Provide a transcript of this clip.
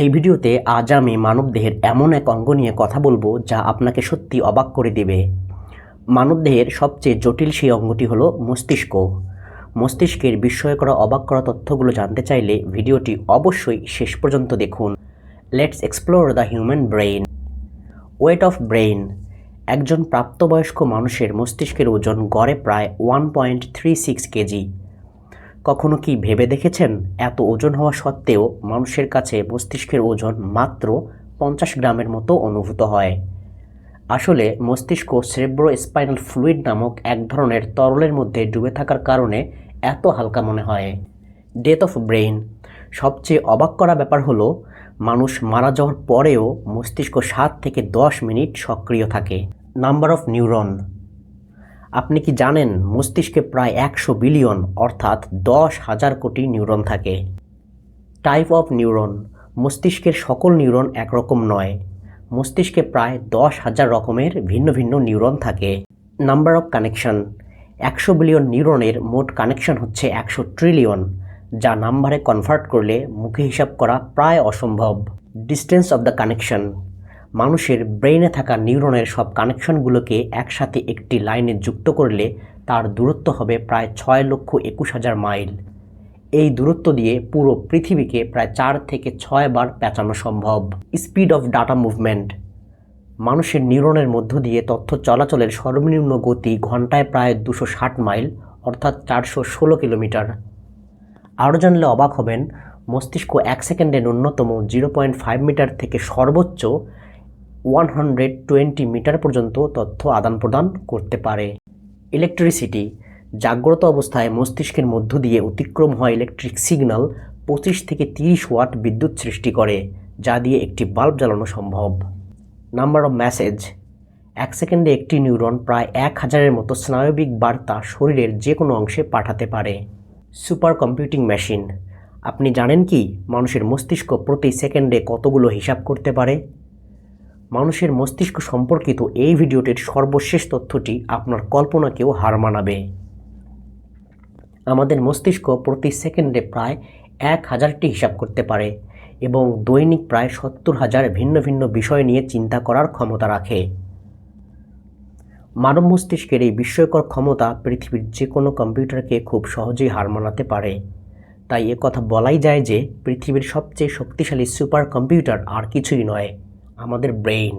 এই ভিডিওতে আজ আমি মানবদেহের এমন এক অঙ্গ নিয়ে কথা বলব যা আপনাকে সত্যি অবাক করে দেবে। মানবদেহের সবচেয়ে জটিল সেই অঙ্গটি হলো মস্তিষ্ক। মস্তিষ্কের বিস্ময় করা, অবাক করা তথ্যগুলো জানতে চাইলে ভিডিওটি অবশ্যই শেষ পর্যন্ত দেখুন। Let's explore the human brain weight of brain একজন প্রাপ্তবয়স্ক মানুষের মস্তিষ্কের ওজন গড়ে প্রায় one point three six KG. কখনো কি ভেবে দেখেছেন? এত ওজন হওয়া সত্ত্বেও মানুষের কাছে মস্তিষ্কের ওজন মাত্র পঞ্চাশ গ্রামের মতো অনুভূত হয়। আসলে মস্তিষ্ক সেরেব্রো স্পাইনাল ফ্লুইড নামক এক ধরনের তরলের মধ্যে ডুবে থাকার কারণে এত হালকা মনে হয়। ডেথ অফ ব্রেইন সবচেয়ে অবাক করা ব্যাপার হলো, মানুষ মারা যাওয়ার পরেও মস্তিষ্ক সাত থেকে দশ মিনিট সক্রিয় থাকে। নাম্বার অফ নিউরন আপনি কি জানেন মস্তিষ্কে প্রায় একশো বিলিয়ন, অর্থাৎ দশ হাজার কোটি নিউরন থাকে? টাইপ অফ নিউরন মস্তিষ্কের সকল নিউরন একরকম নয়। মস্তিষ্কে প্রায় দশ হাজার রকমের ভিন্ন ভিন্ন নিউরন থাকে। নাম্বার অফ কানেকশন একশো বিলিয়ন নিউরনের মোট কানেকশন হচ্ছে একশো ট্রিলিয়ন যা নাম্বারে কনভার্ট করলে মুখে হিসাব করা প্রায় অসম্ভব। ডিস্টেন্স অফ দ্য কানেকশন মানুষের ব্রেইনে থাকা নিউরনের সব কানেকশনগুলোকে একসাথে একটি লাইনে যুক্ত করলে তার দূরত্ব হবে প্রায় ছয় লক্ষ একুশ হাজার মাইল। এই দূরত্ব দিয়ে পুরো পৃথিবীকে প্রায় চার থেকে ছয় বার পেঁচানো সম্ভব। Speed of data movement. মানুষের নিউরনের মধ্য দিয়ে তথ্য চলাচলের সর্বনিম্ন গতি ঘন্টায় প্রায় দুশো ষাট মাইল, অর্থাৎ চারশো ষোলো কিলোমিটার। আরও জানলে অবাক হবেন, মস্তিষ্ক এক সেকেন্ডে ন্যূনতম জিরো পয়েন্ট ফাইভ মিটার থেকে সর্বোচ্চ ওয়ান হান্ড্রেড টোয়েন্টি মিটার পর্যন্ত তথ্য আদান প্রদান করতে পারে। ইলেকট্রিসিটি জাগ্রত অবস্থায় মস্তিষ্কের মধ্য দিয়ে অতিক্রম হওয়া ইলেকট্রিক সিগন্যাল পঁচিশ থেকে তিরিশ ওয়াট বিদ্যুৎ সৃষ্টি করে, যা দিয়ে একটি বাল্ব জ্বালানো সম্ভব। নাম্বার অফ মেসেজ এক সেকেন্ডে একটি নিউরন প্রায় এক হাজারের মতো স্নায়বিক বার্তা শরীরের যে কোনো অংশে পাঠাতে পারে। সুপার কম্পিউটিং মেশিন আপনি জানেন কি? মানুষের মস্তিষ্ক প্রতি সেকেন্ডে কতগুলো হিসাব করতে পারে? মানুষের মস্তিষ্ক সম্পর্কিত এই ভিডিওটির সর্বশেষ তথ্যটি আপনার কল্পনাকেও হার মানাবে। আমাদের মস্তিষ্ক প্রতি সেকেন্ডে প্রায় এক হাজারটি হিসাব করতে পারে এবং দৈনিক প্রায় সত্তর হাজার ভিন্ন ভিন্ন বিষয় নিয়ে চিন্তা করার ক্ষমতা রাখে। মানব মস্তিষ্কের এই বিস্ময়কর ক্ষমতা পৃথিবীর যে কোনো কম্পিউটারকে খুব সহজেই হার মানাতে পারে। তাই কথা বলাই যায় যে, পৃথিবীর সবচেয়ে শক্তিশালী সুপার কম্পিউটার আর কিছুই নয়। আমাদের ব্রেইন